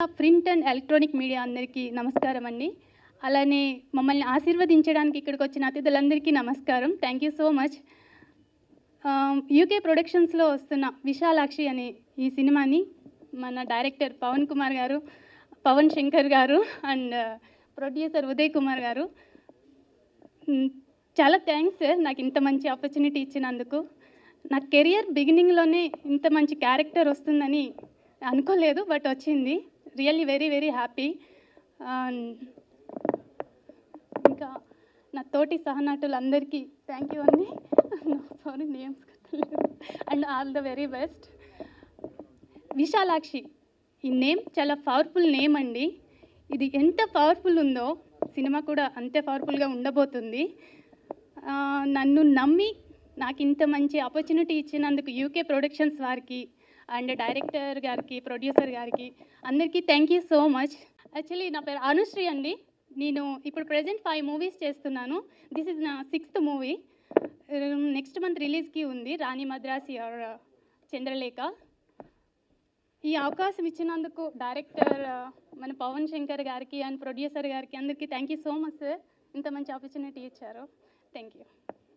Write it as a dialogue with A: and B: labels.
A: Print and electronic media అందరికీ నమస్కారం అండి. అలానే మమ్మల్ని ఆశీర్వదించడానికి ఇక్కడికి వచ్చిన అతిథులందరికీ నమస్కారం. Thank you so much UK ప్రొడక్షన్స్లో వస్తున్న విశాలాక్షి అనే ఈ సినిమాని మన డైరెక్టర్ పవన్ కుమార్ గారు పవన్ శంకర్ గారు and uh, producer Uday Kumar గారు. Hmm, చాలా థ్యాంక్స్ సార్ నాకు ఇంత మంచి ఆపర్చునిటీ ఇచ్చినందుకు. నా కెరియర్ బిగినింగ్లోనే ఇంత మంచి క్యారెక్టర్ వస్తుందని అనుకోలేదు బట్ వచ్చింది. రియల్లీ వెరీ వెరీ హ్యాపీ ఇంకా నా తోటి సహనటులందరికీ థ్యాంక్ యూ అండి. Sorry names and all the very best Vishalakshi ఈ నేమ్ చాలా పవర్ఫుల్ నేమ్ అండి. ఇది ఎంత పవర్ఫుల్ ఉందో సినిమా కూడా అంతే పవర్ఫుల్గా ఉండబోతుంది. నన్ను నమ్మి నాకు ఇంత మంచి ఆపర్చునిటీ ఇచ్చినందుకు యూకే ప్రొడక్షన్స్ వారికి అండ్ డైరెక్టర్ గారికి ప్రొడ్యూసర్ గారికి అందరికీ thank you so much actually నా పేరు అనుశ్రీ అండి. నేను ఇప్పుడు ప్రజెంట్ ఫైవ్ మూవీస్ చేస్తున్నాను. దిస్ ఇస్ నా సిక్స్త్ మూవీ నెక్స్ట్ మంత్ రిలీజ్కి ఉంది రాణి మద్రాసి ఆర్ uh, చంద్రలేఖ. ఈ అవకాశం ఇచ్చినందుకు డైరెక్టర్ uh, మన పవన్ శంకర్ గారికి అండ్ ప్రొడ్యూసర్ గారికి అందరికీ thank you so much sir ఇంత మంచి ఆపర్చునిటీ ఇచ్చారు. Thank you